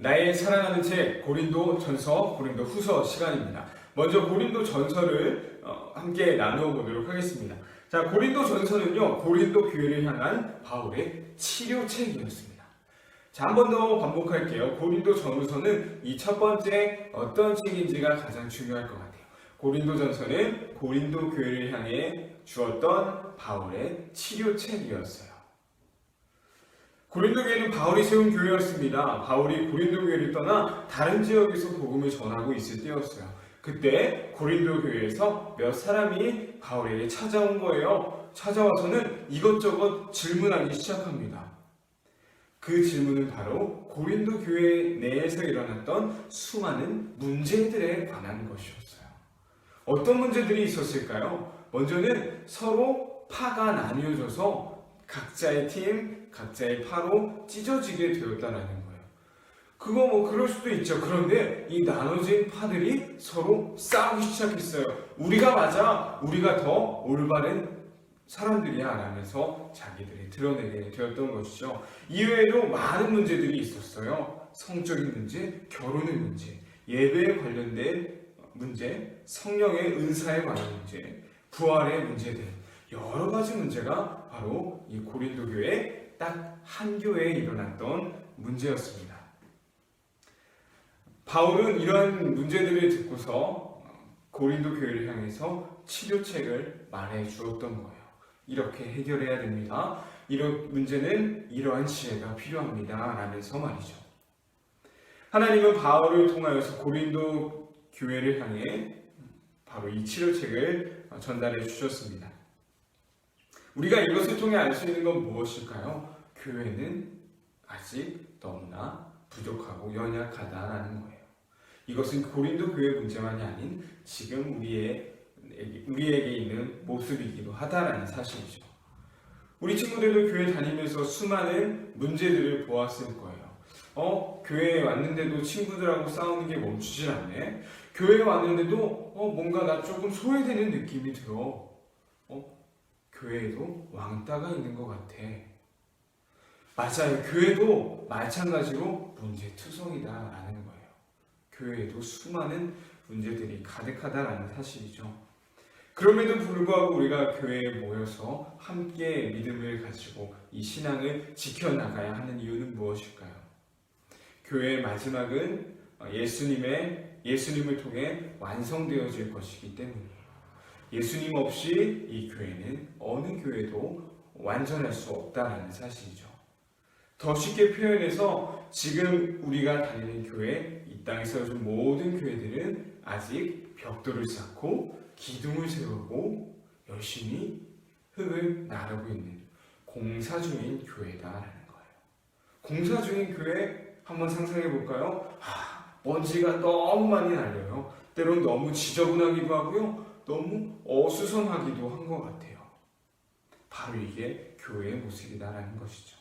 나의 사랑하는 책 고린도 전서 고린도 후서 시간입니다. 먼저 고린도 전서를 어, 함께 나누어 보도록 하겠습니다. 자, 고린도 전서는요, 고린도 교회를 향한 바울의 치료책이었습니다. 자, 한 번 더 반복할게요. 고린도 전후서는 이 첫 번째 어떤 책인지가 가장 중요할 것 같아요. 고린도 전서는 고린도 교회를 향해 주었던 바울의 치료책이었어요. 고린도 교회는 바울이 세운 교회였습니다. 바울이 고린도 교회를 떠나 다른 지역에서 복음을 전하고 있을 때였어요. 그때 고린도 교회에서 몇 사람이 바울에게 찾아온 거예요. 찾아와서는 이것저것 질문하기 시작합니다. 그 질문은 바로 고린도 교회 내에서 일어났던 수많은 문제들에 관한 것이었어요. 어떤 문제들이 있었을까요? 먼저는 서로 파가 나뉘어져서 각자의 팀, 각자의 파로 찢어지게 되었다라는 거예요. 그거 뭐 그럴 수도 있죠. 그런데 이 나눠진 파들이 서로 싸우기 시작했어요. 우리가 맞아, 우리가 더 올바른 사람들이야 라면서 자기들이 드러내게 되었던 것이죠. 이외에도 많은 문제들이 있었어요. 성적인 문제, 결혼의 문제, 예배에 관련된 문제, 성령의 은사에 관한 문제, 부활의 문제들 여러 가지 문제가 바로 이 고린도 교회 딱 한 교회에 일어났던 문제였습니다. 바울은 이러한 문제들을 듣고서 고린도 교회를 향해서 치료책을 말해 주었던 거예요. 이렇게 해결해야 됩니다. 이런 문제는 이러한 지혜가 필요합니다. 라면서 말이죠. 하나님은 바울을 통하여서 고린도 교회를 향해 바로 이 치료책을 전달해 주셨습니다. 우리가 이것을 통해 알 수 있는 건 무엇일까요? 교회는 아직 너무나 부족하고 연약하다라는 거예요. 이것은 고린도 교회 문제만이 아닌 지금 우리의 우리에게 있는 모습이기도 하다라는 사실이죠. 우리 친구들도 교회 다니면서 수많은 문제들을 보았을 거예요. 어, 교회에 왔는데도 친구들하고 싸우는 게 멈추질 않네. 교회에 왔는데도 어, 뭔가 나 조금 소외되는 느낌이 들어. 어, 교회에도 왕따가 있는 것 같아. 맞아요. 교회도 마찬가지로 문제투성이다라는 거예요. 교회에도 수많은 문제들이 가득하다라는 사실이죠. 그럼에도 불구하고 우리가 교회에 모여서 함께 믿음을 가지고 이 신앙을 지켜나가야 하는 이유는 무엇일까요? 교회의 마지막은 예수님의 예수님을 통해 완성되어질 것이기 때문이에요. 예수님 없이 이 교회는 어느 교회도 완전할 수 없다라는 사실이죠. 더 쉽게 표현해서 지금 우리가 다니는 교회, 이 땅에서 요즘 모든 교회들은 아직 벽돌을 쌓고 기둥을 세우고 열심히 흙을 나르고 있는 공사 중인 교회다라는 거예요. 공사 중인 교회 한번 상상해 볼까요? 아, 먼지가 너무 많이 날려요. 때론 너무 지저분하기도 하고요. 너무 어수선하기도 한 것 같아요. 바로 이게 교회의 모습이다라는 것이죠.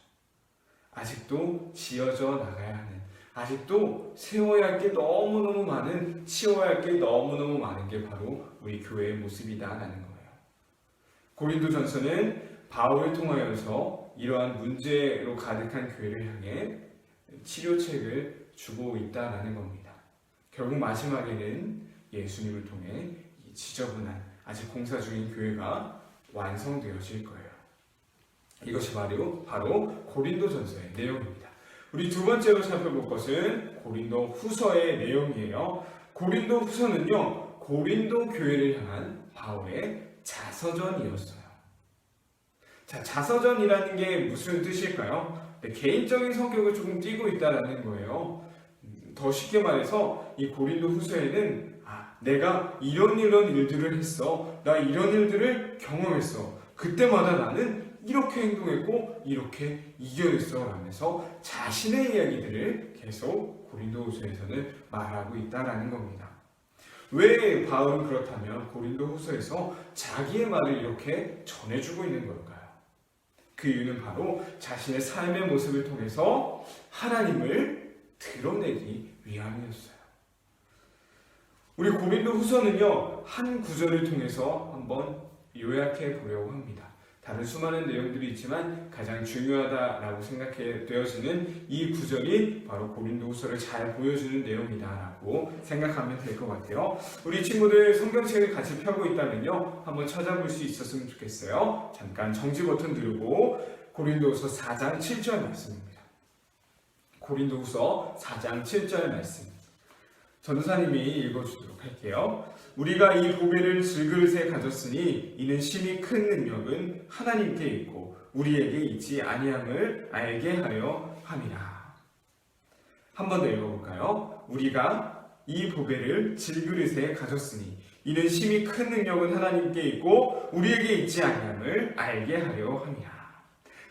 아직도 지어져 나가야 하는, 아직도 세워야 할 게 너무너무 많은, 치워야 할 게 너무너무 많은 게 바로 우리 교회의 모습이다라는 거예요. 고린도 전서는 바울을 통하여서 이러한 문제로 가득한 교회를 향해 치료책을 주고 있다라는 겁니다. 결국 마지막에는 예수님을 통해 이 지저분한 아직 공사 중인 교회가 완성되어질 거예요. 이것이 바로 바로 고린도 전서의 내용입니다. 우리 두 번째로 살펴볼 것은 고린도 후서의 내용이에요. 고린도 후서는요, 고린도 교회를 향한 바울의 자서전이었어요. 자, 자서전이라는 게 무슨 뜻일까요? 네, 개인적인 성격을 조금 띠고 있다라는 거예요. 음, 더 쉽게 말해서 이 고린도 후서에는 아, 내가 이런 이런 일들을 했어. 나 이런 일들을 경험했어. 그때마다 나는 이렇게 행동했고 이렇게 이겨냈어 라면서 자신의 이야기들을 계속 고린도후서에서는 말하고 있다라는 겁니다. 왜 바울은 그렇다면 고린도후서에서 자기의 말을 이렇게 전해주고 있는 걸까요? 그 이유는 바로 자신의 삶의 모습을 통해서 하나님을 드러내기 위함이었어요. 우리 고린도 후서는요, 한 구절을 통해서 한번 요약해 보려고 합니다. 다른 수많은 내용들이 있지만 가장 중요하다라고 생각해 되어지는 이 구절이 바로 고린도후서를 잘 보여주는 내용이다라고 생각하면 될 것 같아요. 우리 친구들 성경책을 같이 펴고 있다면요, 한번 찾아볼 수 있었으면 좋겠어요. 잠깐 정지 버튼 누르고 고린도후서 4장 7절 말씀입니다. 고린도후서 4장 7절 말씀. 전사님이 읽어주도록 할게요. 우리가 이 보배를 질그릇에 가졌으니 이는 심히 큰 능력은 하나님께 있고 우리에게 있지 아니함을 알게 하려 함이라. 한 번 더 읽어볼까요? 우리가 이 보배를 질그릇에 가졌으니 이는 심히 큰 능력은 하나님께 있고 우리에게 있지 아니함을 알게 하려 함이라.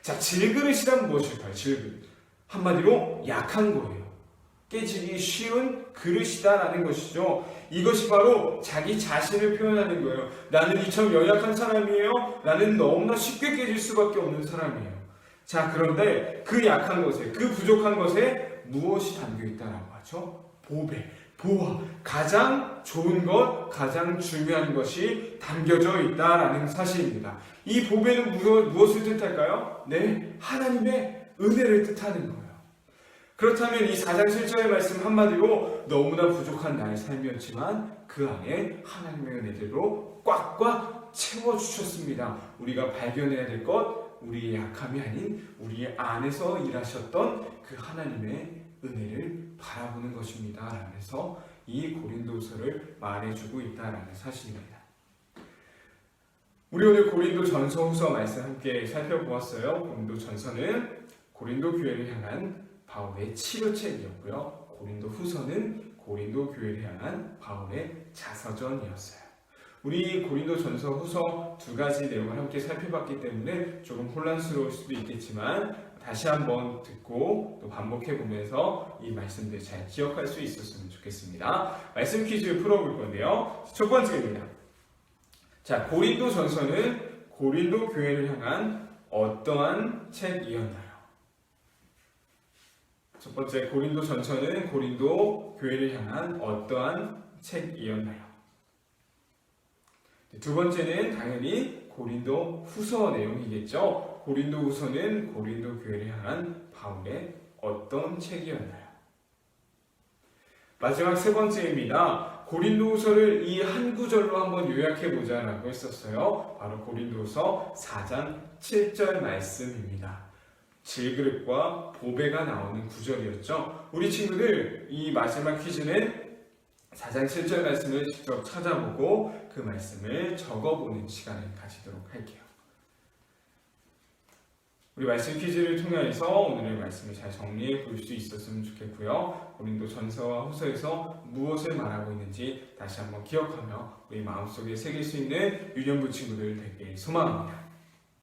자, 질그릇이란 무엇일까요? 질그릇. 한마디로 약한 거예요. 깨지기 쉬운 그릇이다라는 것이죠. 이것이 바로 자기 자신을 표현하는 거예요. 나는 이처럼 연약한 사람이에요. 나는 너무나 쉽게 깨질 수밖에 없는 사람이에요. 자, 그런데 그 약한 것에, 그 부족한 것에 무엇이 담겨 있다라고 하죠? 보배, 보화, 가장 좋은 것, 가장 중요한 것이 담겨져 있다라는 사실입니다. 이 보배는 무엇, 무엇을 뜻할까요? 네, 하나님의 은혜를 뜻하는 거예요. 그렇다면 이 4장 7절의 말씀 한마디로 너무나 부족한 나의 삶이었지만 그 안에 하나님의 은혜대로 꽉꽉 채워주셨습니다. 우리가 발견해야 될 것, 우리의 약함이 아닌 우리 안에서 일하셨던 그 하나님의 은혜를 바라보는 것입니다. 라면서 이 고린도서를 말해주고 있다라는 사실입니다. 우리 오늘 고린도 전서 후서 말씀 함께 살펴보았어요. 고린도 전서는 고린도 교회를 향한 바울의 치료책이었고요. 고린도 후서는 고린도 교회를 향한 바울의 자서전이었어요. 우리 고린도 전서 후서 두 가지 내용을 함께 살펴봤기 때문에 조금 혼란스러울 수도 있겠지만 다시 한번 듣고 또 반복해 보면서 이 말씀들 잘 기억할 수 있었으면 좋겠습니다. 말씀 퀴즈 풀어볼 건데요. 첫 번째입니다. 자, 고린도 전서는 고린도 교회를 향한 어떠한 책이었나요? 첫 번째 고린도 전서는 고린도 교회를 향한 어떠한 책이었나요? 두 번째는 당연히 고린도 후서 내용이겠죠. 고린도 후서는 고린도 교회를 향한 바울의 어떤 책이었나요? 마지막 세 번째입니다. 고린도후서를 이 한 구절로 한번 요약해 보자라고 했었어요. 바로 고린도후서 4장 7절 말씀입니다. 질그릇과 보배가 나오는 구절이었죠. 우리 친구들 이 마지막 퀴즈는 4장 7절 말씀을 직접 찾아보고 그 말씀을 적어보는 시간을 가지도록 할게요. 우리 말씀 퀴즈를 통해서 오늘의 말씀을 잘 정리해 볼 수 있었으면 좋겠고요. 고린도 전서와 후서에서 무엇을 말하고 있는지 다시 한번 기억하며 우리 마음속에 새길 수 있는 유년부 친구들 되길 소망합니다.